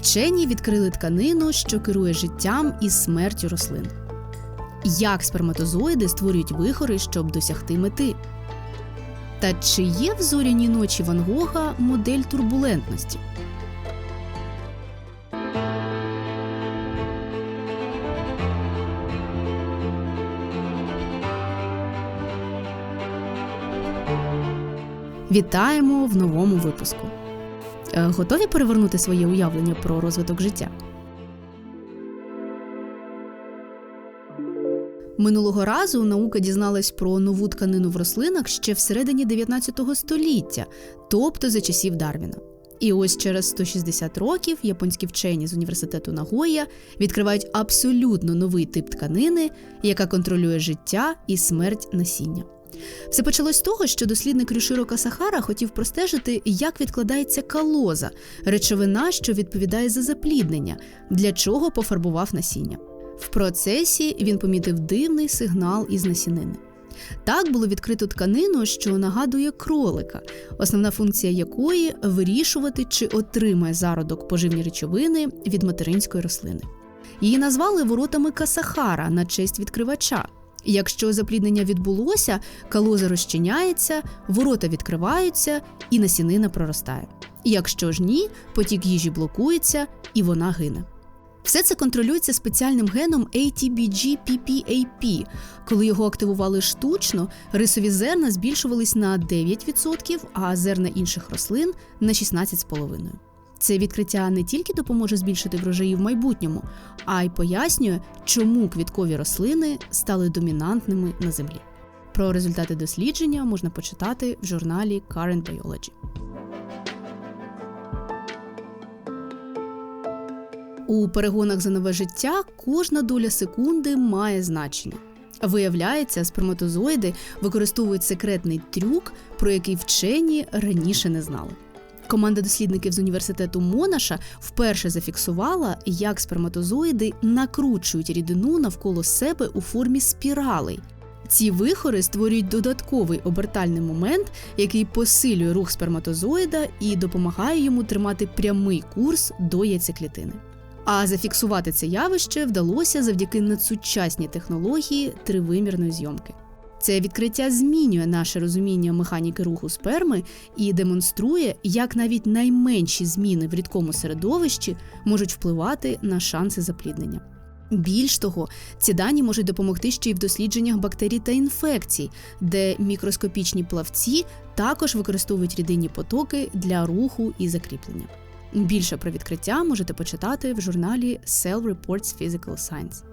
Вчені відкрили тканину, що керує життям і смертю рослин. Як сперматозоїди створюють вихори, щоб досягти мети? Та чи є в зоряній ночі Ван Гога модель турбулентності? Вітаємо в новому випуску. Е, Готові перевернути своє уявлення про розвиток життя? Минулого разу наука дізналась про нову тканину в рослинах ще всередині 19 століття, тобто за часів Дарвіна. І ось через 160 років японські вчені з університету Нагоя відкривають абсолютно новий тип тканини, яка контролює життя і смерть насіння. Все почалось з того, що дослідник Рюширо Касахара хотів простежити, як відкладається калоза, речовина, що відповідає за запліднення, для чого пофарбував насіння. В процесі він помітив дивний сигнал із насінини. Так було відкрито тканину, що нагадує кролика, основна функція якої вирішувати, чи отримає зародок поживні речовини від материнської рослини. Її назвали воротами Касахара на честь відкривача. Якщо запліднення відбулося, калоза розчиняється, ворота відкриваються і насінина проростає. Якщо ж ні, потік їжі блокується і вона гине. Все це контролюється спеціальним геном ATBG-PPAP. Коли його активували штучно, рисові зерна збільшувались на 9%, а зерна інших рослин на 16,5%. Це відкриття не тільки допоможе збільшити врожаї в майбутньому, а й пояснює, чому квіткові рослини стали домінантними на землі. Про результати дослідження можна почитати в журналі Current Biology. У перегонах за нове життя кожна доля секунди має значення. Виявляється, сперматозоїди використовують секретний трюк, про який вчені раніше не знали. Команда дослідників з університету Монаша вперше зафіксувала, як сперматозоїди накручують рідину навколо себе у формі спіралей. Ці вихори створюють додатковий обертальний момент, який посилює рух сперматозоїда і допомагає йому тримати прямий курс до яйцеклітини. А зафіксувати це явище вдалося завдяки надсучасній технології тривимірної зйомки. Це відкриття змінює наше розуміння механіки руху сперми і демонструє, як навіть найменші зміни в рідкому середовищі можуть впливати на шанси запліднення. Більш того, ці дані можуть допомогти ще й в дослідженнях бактерій та інфекцій, де мікроскопічні плавці також використовують рідинні потоки для руху і закріплення. Більше про відкриття можете почитати в журналі Cell Reports Physical Science.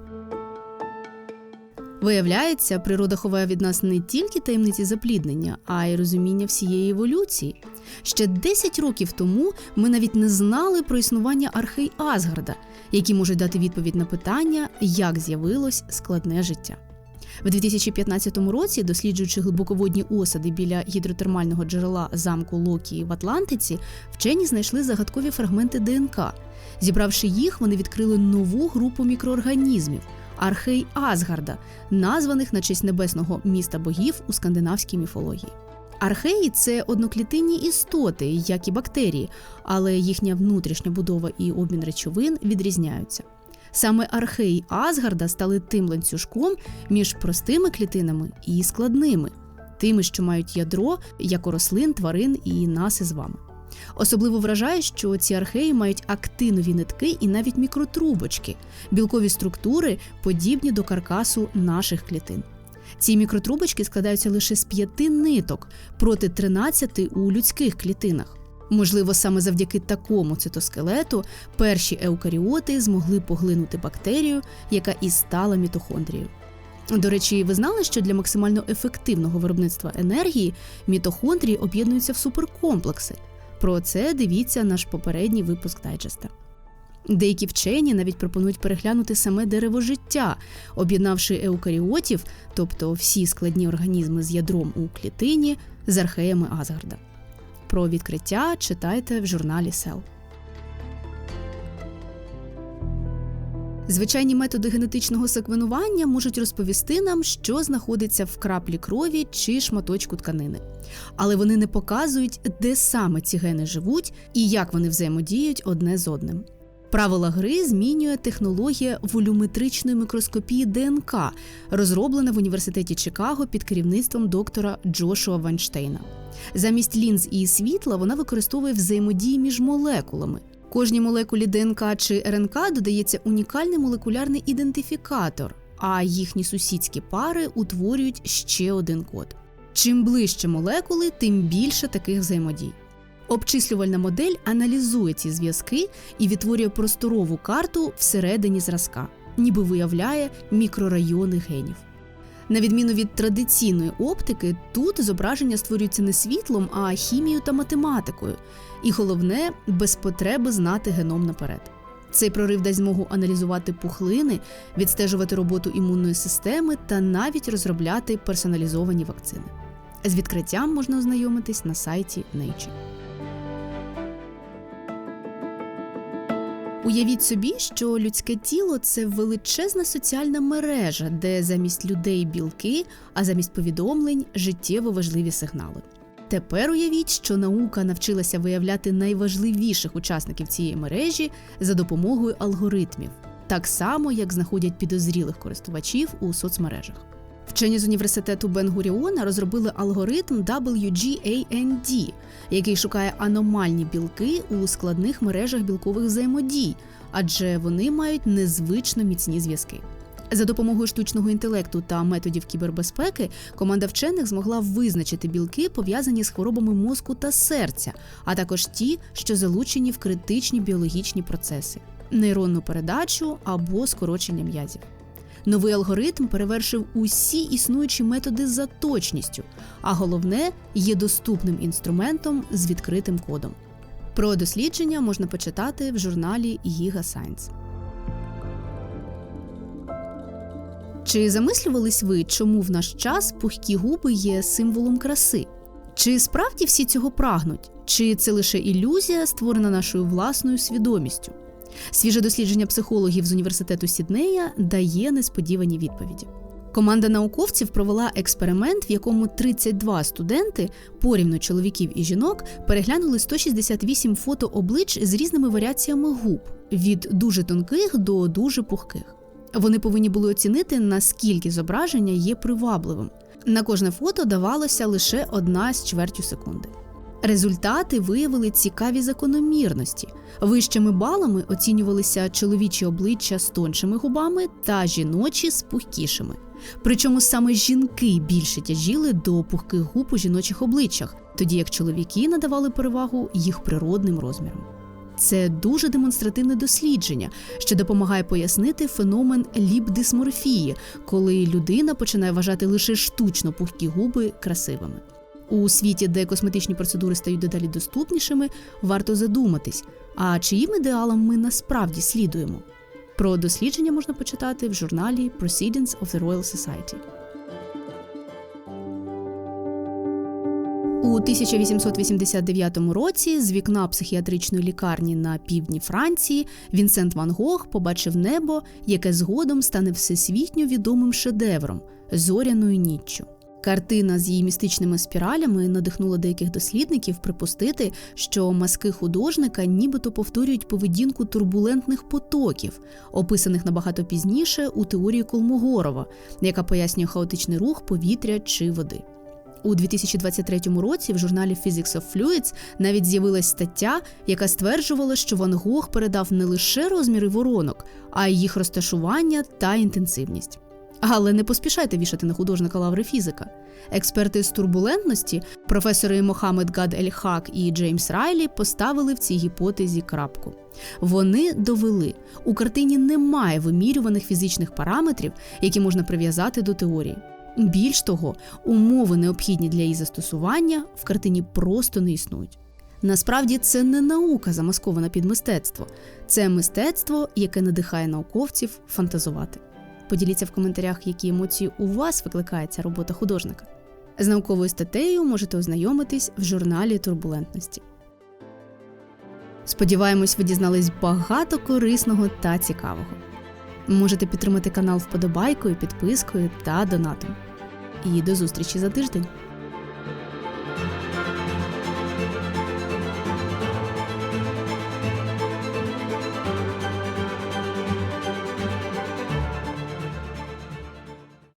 Виявляється, природа ховає від нас не тільки таємниці запліднення, а й розуміння всієї еволюції. Ще 10 років тому ми навіть не знали про існування архей Асгарда, які можуть дати відповідь на питання, як з'явилось складне життя. В 2015 році, досліджуючи глибоководні осади біля гідротермального джерела замку Локі в Атлантиці, вчені знайшли загадкові фрагменти ДНК. Зібравши їх, вони відкрили нову групу мікроорганізмів архей Асгарда, названих на честь небесного міста богів у скандинавській міфології. Археї це одноклітинні істоти, як і бактерії, але їхня внутрішня будова і обмін речовин відрізняються. Саме археї Асгарда стали тим ланцюжком між простими клітинами і складними, тими, що мають ядро, як у рослин, тварин і нас із вами. Особливо вражає, що ці археї мають актинові нитки і навіть мікротрубочки, білкові структури, подібні до каркасу наших клітин. Ці мікротрубочки складаються лише з п'яти ниток проти 13 у людських клітинах. Можливо, саме завдяки такому цитоскелету перші еукаріоти змогли поглинути бактерію, яка і стала мітохондрією. До речі, ви знали, що для максимально ефективного виробництва енергії мітохондрії об'єднуються в суперкомплекси. Про це дивіться наш попередній випуск дайджеста. Деякі вчені навіть пропонують переглянути саме дерево життя, об'єднавши еукаріотів, тобто всі складні організми з ядром у клітині, з археями Асгарда. Про відкриття читайте в журналі Cell. Звичайні методи генетичного секвенування можуть розповісти нам, що знаходиться в краплі крові чи шматочку тканини. Але вони не показують, де саме ці гени живуть і як вони взаємодіють одне з одним. Правила гри змінює технологія волюметричної мікроскопії ДНК, розроблена в університеті Чикаго під керівництвом доктора Джошуа Вайнштейна. Замість лінз і світла вона використовує взаємодії між молекулами. Кожній молекулі ДНК чи РНК додається унікальний молекулярний ідентифікатор, а їхні сусідські пари утворюють ще один код. Чим ближче молекули, тим більше таких взаємодій. Обчислювальна модель аналізує ці зв'язки і відтворює просторову карту всередині зразка, ніби виявляє мікрорайони генів. На відміну від традиційної оптики, тут зображення створюється не світлом, а хімією та математикою. І головне, без потреби знати геном наперед. Цей прорив дасть змогу аналізувати пухлини, відстежувати роботу імунної системи та навіть розробляти персоналізовані вакцини. З відкриттям можна ознайомитись на сайті Nature. Уявіть собі, що людське тіло це величезна соціальна мережа, де замість людей білки, а замість повідомлень життєво важливі сигнали. Тепер уявіть, що наука навчилася виявляти найважливіших учасників цієї мережі за допомогою алгоритмів, так само як знаходять підозрілих користувачів у соцмережах. Вчені з університету Бен-Гуріона розробили алгоритм WGAND, який шукає аномальні білки у складних мережах білкових взаємодій, адже вони мають незвично міцні зв'язки. За допомогою штучного інтелекту та методів кібербезпеки команда вчених змогла визначити білки, пов'язані з хворобами мозку та серця, а також ті, що залучені в критичні біологічні процеси, нейронну передачу або скорочення м'язів. Новий алгоритм перевершив усі існуючі методи за точністю, а головне є доступним інструментом з відкритим кодом. Про дослідження можна почитати в журналі Giga Science. Чи замислювались ви, чому в наш час пухкі губи є символом краси? Чи справді всі цього прагнуть? Чи це лише ілюзія, створена нашою власною свідомістю? Свіже дослідження психологів з університету Сіднея дає несподівані відповіді. Команда науковців провела експеримент, в якому 32 студенти, порівну чоловіків і жінок, переглянули 168 фото облич з різними варіаціями губ від дуже тонких до дуже пухких. Вони повинні були оцінити, наскільки зображення є привабливим. На кожне фото давалося лише одна з чвертю секунди. Результати виявили цікаві закономірності. Вищими балами оцінювалися чоловічі обличчя з тоншими губами та жіночі з пухкішими. Причому саме жінки більше тяжіли до пухких губ у жіночих обличчях, тоді як чоловіки надавали перевагу їх природним розмірам. Це дуже демонстративне дослідження, що допомагає пояснити феномен ліпдисморфії, коли людина починає вважати лише штучно пухкі губи красивими. У світі, де косметичні процедури стають дедалі доступнішими, варто задуматись, а чиїм ідеалам ми насправді слідуємо. Про дослідження можна почитати в журналі Proceedings of the Royal Society. У 1889 році з вікна психіатричної лікарні на півдні Франції Вінсент Ван Гог побачив небо, яке згодом стане всесвітньо відомим шедевром зоряною ніччю. Картина з її містичними спіралями надихнула деяких дослідників припустити, що маски художника нібито повторюють поведінку турбулентних потоків, описаних набагато пізніше у теорії Колмогорова, яка пояснює хаотичний рух повітря чи води. У 2023 році в журналі Physics of Fluids навіть з'явилась стаття, яка стверджувала, що Ван Гог передав не лише розміри воронок, а й їх розташування та інтенсивність. Але не поспішайте вішати на художника лаври фізика. Експерти з турбулентності, професори Мохамед Гад Ель Хак і Джеймс Райлі, поставили в цій гіпотезі крапку. Вони довели, у картині немає вимірюваних фізичних параметрів, які можна прив'язати до теорії. Більш того, умови, необхідні для її застосування, в картині просто не існують. Насправді це не наука, замаскована під мистецтво, це мистецтво, яке надихає науковців фантазувати. Поділіться в коментарях, які емоції у вас викликає ця робота художника. З науковою статтею можете ознайомитись в журналі турбулентності. Сподіваємось, ви дізнались багато корисного та цікавого. Можете підтримати канал вподобайкою, підпискою та донатом. І до зустрічі за тиждень!